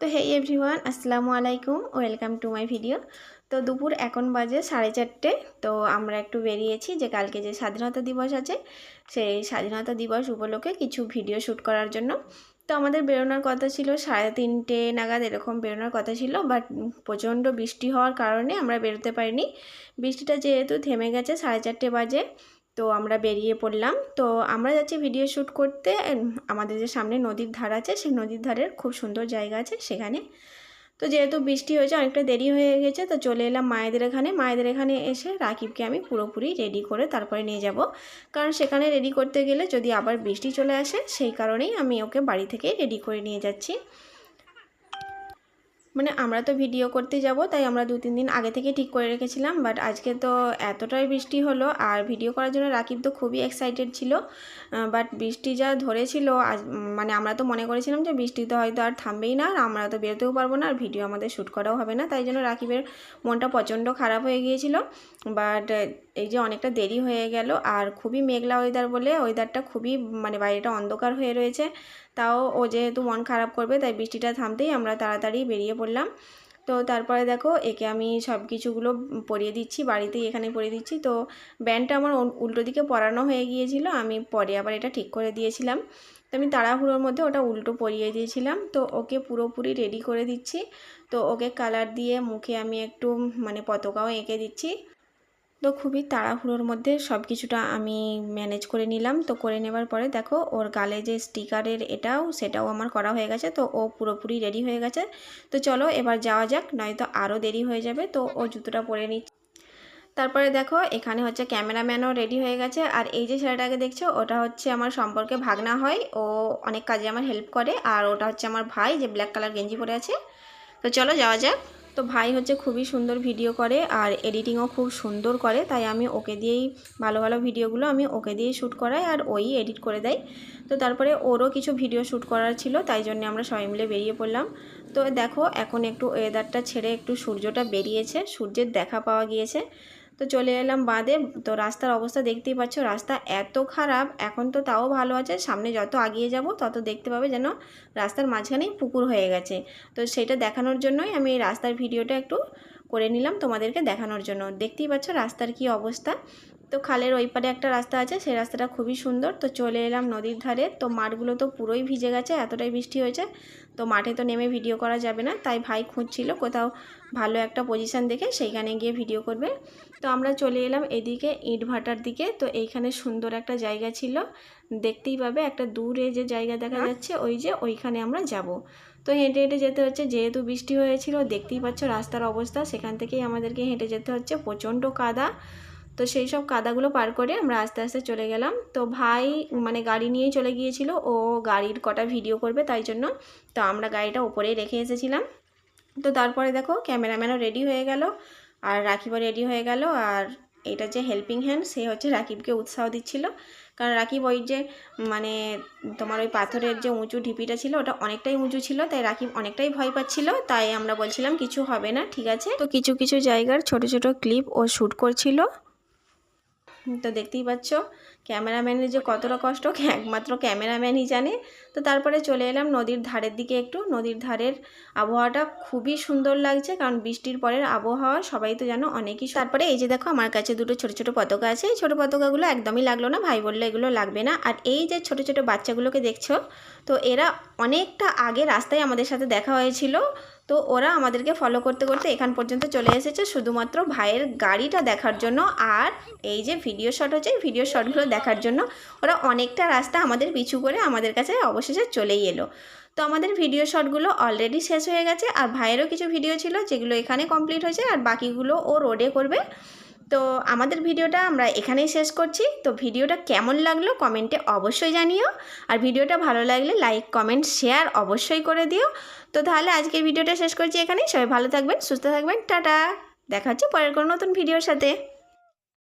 তো হে এভরিওয়ান আসসালামু আলাইকুম ওয়েলকাম টু মাই ভিডিও তো দুপুর এখন বাজে সাড়ে চারটে, তো আমরা একটু বেরিয়েছি যে কালকে যে স্বাধীনতা দিবস আছে, সেই স্বাধীনতা দিবস উপলক্ষে কিছু ভিডিও শ্যুট করার জন্য। তো আমাদের বেরোনোর কথা ছিল সাড়ে তিনটে নাগাদ, এরকম বেরোনোর কথা ছিল বাট প্রচণ্ড বৃষ্টি হওয়ার কারণে আমরা বেরোতে পারিনি। বৃষ্টিটা যেহেতু থেমে গেছে, সাড়ে চারটে বাজে। তো আমরা বেরিয়ে পড়লাম। তো আমরা যাচ্ছি ভিডিও শ্যুট করতে। আমাদের যে সামনে নদীর ধার আছে, সেই নদীর ধারের খুব সুন্দর জায়গা আছে সেখানে। তো যেহেতু বৃষ্টি হয়েছে, অনেকটা দেরি হয়ে গেছে, তো চলে এলাম মায়েদের এখানে। মায়েদের এখানে এসে রাকিবকে আমি পুরোপুরি রেডি করে তারপরে নিয়ে যাব। কারণ সেখানে রেডি করতে গেলে যদি আবার বৃষ্টি চলে আসে, সেই কারণেই আমি ওকে বাড়ি থেকে রেডি করে নিয়ে যাচ্ছি। মানে আমরা তো ভিডিও করতে যাব, তাই আমরা দু তিন দিন আগে থেকে ঠিক করে রেখেছিলাম বাট আজকে তো এতটাই বৃষ্টি হলো, আর ভিডিও করার জন্য রাকিব তো খুবই এক্সাইটেড ছিল বাট বৃষ্টি যা ধরেছিল, আজ মানে আমরা তো মনে করেছিলাম যে বৃষ্টি তো হয়তো আর থামবেই না, আর আমরা তো বেরোতেও পারব না, আর ভিডিও আমাদের শ্যুট করাও হবে না, তাই জন্য রাকিবের মনটা প্রচণ্ড খারাপ হয়ে গিয়েছিল বাট এই যে অনেকটা দেরি হয়ে গেল, আর খুবই মেঘলা ওয়েদার বলে ওয়েদারটা খুবই মানে বাইরেটা অন্ধকার হয়ে রয়েছে, তাও ও যেহেতু মন খারাপ করবে, তাই বৃষ্টিটা থামতেই আমরা তাড়াতাড়ি বেরিয়ে পড়লাম তো তারপরে দেখো একে আমি সব কিছুগুলো পরিয়ে দিচ্ছি, বাড়িতেই এখানে পরিয়ে দিচ্ছি। তো ব্যান্ডটা আমার উল্টো দিকে পরানো হয়ে গিয়েছিল, আমি পরে আবার এটা ঠিক করে দিয়েছিলাম। তো আমি তাড়াহুড়োর মধ্যে ওটা উল্টো পরিয়ে দিয়েছিলাম। তো ওকে পুরোপুরি রেডি করে দিচ্ছি। তো ওকে কালার দিয়ে মুখে আমি একটু মানে পতাকাও এঁকে দিচ্ছি। তো খুবই তাড়াহুড়োর মধ্যে সব কিছুটা আমি ম্যানেজ করে নিলাম। তো করে নেবার পরে দেখো, ওর গালে যে স্টিকারের এটাও, সেটাও আমার করা হয়ে গেছে। তো ও পুরোপুরি রেডি হয়ে গেছে। তো চলো এবার যাওয়া যাক, নয়তো আরও দেরি হয়ে যাবে। তো ও জুতোটা পরে নিচ্ছে। তারপরে দেখো, এখানে হচ্ছে ক্যামেরাম্যানও রেডি হয়ে গেছে। আর এই যে ছেলেটাকে দেখছ, ওটা হচ্ছে আমার সম্পর্কে ভাগনা হয়। ও অনেক কাজে আমার হেল্প করে। আর ওটা হচ্ছে আমার ভাই, যে ব্ল্যাক কালার গেঞ্জি পরে আছে। তো চলো যাওয়া যাক। তো ভাই হচ্ছে খুবই সুন্দর ভিডিও করে আর এডিটিংও খুব সুন্দর করে, তাই আমি ওকে দিয়েই ভালো ভালো ভিডিওগুলো আমি ওকে দিয়েই শ্যুট করাই আর ওই এডিট করে দেয়। তো তারপরে ওরও কিছু ভিডিও শ্যুট করার ছিল, তাই জন্য আমরা সবাই মিলে বেরিয়ে পড়লাম। তো দেখো এখন একটু ওয়েদারটা ছেড়ে একটু সূর্যটা বেরিয়েছে, সূর্যের দেখা পাওয়া গিয়েছে। তো চলে এলাম বাদে। তো রাস্তার অবস্থা দেখতেই পাচ্ছ, রাস্তা এত খারাপ, এখন তো তাও ভালো আছে। সামনে যত আগিয়ে যাব, তত দেখতে পাবে যেন রাস্তার মাঝখানেই পুকুর হয়ে গেছে। তো সেটা দেখানোর জন্যই আমি এই রাস্তার ভিডিওটা একটু করে নিলাম তোমাদেরকে দেখানোর জন্য। দেখতেই পাচ্ছ রাস্তার কি অবস্থা। তো খালের ওই পারে একটা রাস্তা আছে সেই রাস্তাটা খুবই সুন্দর। তো চলে এলাম নদীর ধারে। তো মাঠগুলো তো পুরোই ভিজে গেছে এতটাই বৃষ্টি হয়েছে। তো মাঠে তো নেমে ভিডিও করা যাবে না তাই ভাই খুঁজছিল কোথাও ভালো একটা পজিশান দেখে সেইখানে গিয়ে ভিডিও করবে। তো আমরা চলে এলাম এদিকে ইট ভাটার দিকে। তো এইখানে সুন্দর একটা জায়গা ছিল। দেখতেই পাবে একটা দূরে যে জায়গা দেখা যাচ্ছে ওই যে ওইখানে আমরা যাব। তো হেঁটে হেঁটে যেতে হচ্ছে যেহেতু বৃষ্টি হয়েছিল দেখতেই পাচ্ছ রাস্তার অবস্থা। সেখান থেকেই আমাদেরকে হেঁটে যেতে হচ্ছে প্রচণ্ড কাদা। তো সেই সব কাদাগুলো পার করে আমরা আস্তে আস্তে চলে গেলাম। তো ভাই মানে গাড়ি নিয়েই চলে গিয়েছিল, ও গাড়ির কটা ভিডিও করবে তাই জন্য। তো আমরা গাড়িটা ওপরেই রেখে এসেছিলাম। তো তারপরে দেখো ক্যামেরাম্যানও রেডি হয়ে গেল আর রাকিবও রেডি হয়ে গেল। আর এটা যে হেল্পিং হ্যান্ড সে হচ্ছে রাকিবকে উৎসাহ দিচ্ছিল। কারণ রাকিব ওই যে মানে তোমার ওই পাথরের যে উঁচু ঢিপিটা ছিল, ওটা অনেকটাই উঁচু ছিল, তাই রাকিব অনেকটাই ভয় পাচ্ছিল। তাই আমরা বলছিলাম, কিছু হবে না, ঠিক আছে? তো কিছু কিছু জায়গার ছোট ছোট ক্লিপ ও শ্যুট করছিল। তো দেখতেই পাচ্ছ ক্যামেরাম্যানের যে কতটা কষ্ট, একমাত্র ক্যামেরাম্যানই জানে। তো তারপরে চলে এলাম নদীর ধারের দিকে একটু। নদীর ধারের আবহাওয়াটা খুবই সুন্দর লাগছে, কারণ বৃষ্টির পরের আবহাওয়া সবাই তো জানো অনেকই তারপরে এই যে দেখো, আমার কাছে দুটো ছোট ছোট পতাকা আছে। এই ছোটো পতাকাগুলো একদমই লাগল না, ভাই বলল এগুলো লাগবে না। আর এই যে ছোট ছোট বাচ্চাগুলোকে দেখছ, তো এরা অনেকটা আগে রাস্তায় আমাদের সাথে দেখা হয়েছিল। তো ওরা আমাদেরকে ফলো করতে করতে এখান পর্যন্ত চলে এসেছে শুধুমাত্র ভাইয়ের গাড়িটা দেখার জন্য আর এই যে ভিডিও শট হচ্ছে ভিডিও শটগুলো দেখার জন্য ওরা অনেকটা রাস্তা আমাদের পিছু করে আমাদের কাছে অবশেষে চলেই এলো। তো আমাদের ভিডিও শটগুলো অলরেডি শেষ হয়ে গেছে আর ভাইয়েরও কিছু ভিডিও ছিল যেগুলো এখানে কমপ্লিট হয়েছে আর বাকিগুলো ও রোডে করবে। তো আমাদের ভিডিওটা আমরা এখানেই শেষ করছি। তো ভিডিওটা কেমন লাগল কমেন্টে অবশ্যই জানিও। আর ভিডিওটা ভালো লাগলে লাইক, কমেন্ট, শেয়ার অবশ্যই করে দিও। তো তাহলে আজকের ভিডিওটা শেষ করছি এখানেই। সবাই ভালো থাকবেন, সুস্থ থাকবেন। টাটা! দেখা হচ্ছে পরের কোনো নতুন ভিডিওর সাথে।